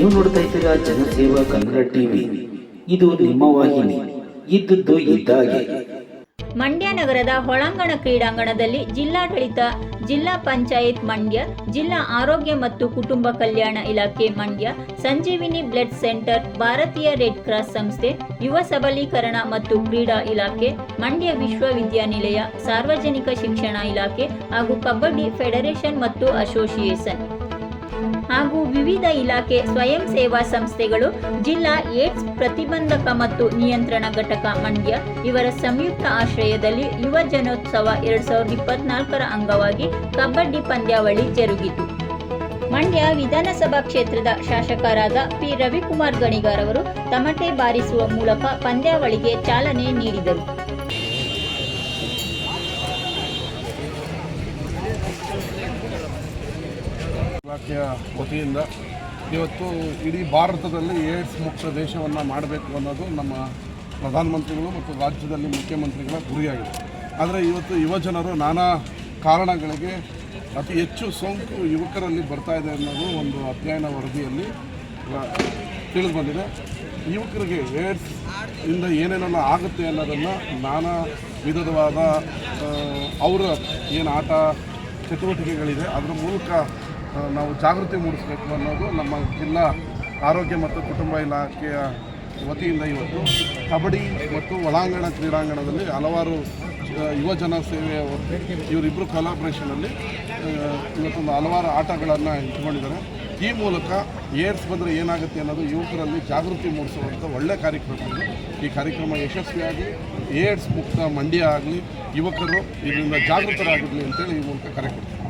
ನೀವು ನೋಡ್ತಾ ಇದ್ದೀರಾ ಜನಸೇವಾ ಕನ್ನಡ ಟಿವಿ. ಇದು ನಿಮ್ಮ ವಾಹಿನಿ. ಇದ್ದದ್ದು ಇದ್ದಾಗೆ. ಮಂಡ್ಯ ನಗರದ ಹೊಳಾಂಗಣ ಕ್ರೀಡಾಂಗಣದಲ್ಲಿ ಜಿಲ್ಲಾಡಳಿತ, ಜಿಲ್ಲಾ ಪಂಚಾಯತ್ ಮಂಡ್ಯ, ಜಿಲ್ಲಾ ಆರೋಗ್ಯ ಮತ್ತು ಕುಟುಂಬ ಕಲ್ಯಾಣ ಇಲಾಖೆ ಮಂಡ್ಯ, ಸಂಜೀವಿನಿ ಬ್ಲಡ್ ಸೆಂಟರ್, ಭಾರತೀಯ ರೆಡ್ ಕ್ರಾಸ್ ಸಂಸ್ಥೆ, ಯುವ ಸಬಲೀಕರಣ ಮತ್ತು ಕ್ರೀಡಾ ಇಲಾಖೆ, ಮಂಡ್ಯ ವಿಶ್ವವಿದ್ಯಾನಿಲಯ, ಸಾರ್ವಜನಿಕ ಶಿಕ್ಷಣ ಇಲಾಖೆ ಹಾಗೂ ಕಬಡ್ಡಿ ಫೆಡರೇಷನ್ ಮತ್ತು ಅಸೋಸಿಯೇಷನ್. ಹಾಗೂ ವಿವಿಧ ಇಲಾಖೆ ಸ್ವಯಂ ಸೇವಾ ಸಂಸ್ಥೆಗಳು, ಜಿಲ್ಲಾ ಏಡ್ಸ್ ಪ್ರತಿಬಂಧಕ ಮತ್ತು ನಿಯಂತ್ರಣ ಘಟಕ ಮಂಡ್ಯ ಇವರ ಸಂಯುಕ್ತ ಆಶ್ರಯದಲ್ಲಿ ಯುವ ಜನೋತ್ಸವ ಎರಡ್ ಸಾವಿರದ ಇಪ್ಪತ್ನಾಲ್ಕರ ಅಂಗವಾಗಿ ಕಬಡ್ಡಿ ಪಂದ್ಯಾವಳಿ ಜರುಗಿತು. ಮಂಡ್ಯ ವಿಧಾನಸಭಾ ಕ್ಷೇತ್ರದ ಶಾಸಕರಾದ ಪಿ. ರವಿಕುಮಾರ್ ಗಣಿಗಾರ್ ಅವರು ತಮಟೆ ಬಾರಿಸುವ ಮೂಲಕ ಪಂದ್ಯಾವಳಿಗೆ ಚಾಲನೆ ನೀಡಿದರು. ಇಲಾಖೆಯ ವತಿಯಿಂದ ಇವತ್ತು ಇಡೀ ಭಾರತದಲ್ಲಿ ಏಡ್ಸ್ ಮುಕ್ತ ದೇಶವನ್ನು ಮಾಡಬೇಕು ಅನ್ನೋದು ನಮ್ಮ ಪ್ರಧಾನಮಂತ್ರಿಗಳು ಮತ್ತು ರಾಜ್ಯದಲ್ಲಿ ಮುಖ್ಯಮಂತ್ರಿಗಳ ಗುರಿಯಾಗಿದೆ. ಆದರೆ ಇವತ್ತು ಯುವಜನರು ನಾನಾ ಕಾರಣಗಳಿಗೆ ಅತಿ ಹೆಚ್ಚು ಸೋಂಕು ಯುವಕರಲ್ಲಿ ಬರ್ತಾ ಇದೆ ಅನ್ನೋದು ಒಂದು ಅಧ್ಯಯನ ವರದಿಯಲ್ಲಿ ತಿಳಿದು ಬಂದಿದೆ ಯುವಕರಿಗೆ ಏಡ್ಸ್ ಇಂದ ಏನೇನೆಲ್ಲ ಆಗುತ್ತೆ ಅನ್ನೋದನ್ನು ನಾನಾ ವಿಧವಾದ ಅವರ ಏನು ಆಟ ಚಟುವಟಿಕೆಗಳಿದೆ, ಅದರ ಮೂಲಕ ನಾವು ಜಾಗೃತಿ ಮೂಡಿಸಬೇಕು ಅನ್ನೋದು ನಮ್ಮ ಜಿಲ್ಲಾ ಆರೋಗ್ಯ ಮತ್ತು ಕುಟುಂಬ ಇಲಾಖೆಯ ವತಿಯಿಂದ ಇವತ್ತು. ಕಬಡ್ಡಿ ಮತ್ತು ಒಳಾಂಗಣ ಕ್ರೀಡಾಂಗಣದಲ್ಲಿ ಹಲವಾರು ಯುವಜನ ಯುವ ಜನ ಇವರಿಬ್ಬರು ಕೊಲಾಬ್ರೇಷನಲ್ಲಿ ಇವತ್ತೊಂದು ಹಲವಾರು ಆಟಗಳನ್ನು ಇಟ್ಕೊಂಡಿದ್ದಾರೆ ಈ ಮೂಲಕ ಏಡ್ಸ್ ಬಂದರೆ ಏನಾಗುತ್ತೆ ಅನ್ನೋದು ಯುವಕರಲ್ಲಿ ಜಾಗೃತಿ ಮೂಡಿಸುವಂಥ ಒಳ್ಳೆಯ ಕಾರ್ಯಕ್ರಮ ಇದು. ಈ ಕಾರ್ಯಕ್ರಮ ಯಶಸ್ವಿಯಾಗಿ ಏಡ್ಸ್ ಮುಕ್ತ ಮಂಡ್ಯ ಆಗಲಿ, ಯುವಕರು ಇದರಿಂದ ಜಾಗೃತರಾಗಿರಲಿ ಅಂತೇಳಿ ಈ ಮೂಲಕ ಕರೆ ಕೊಡ್ತೀನಿ.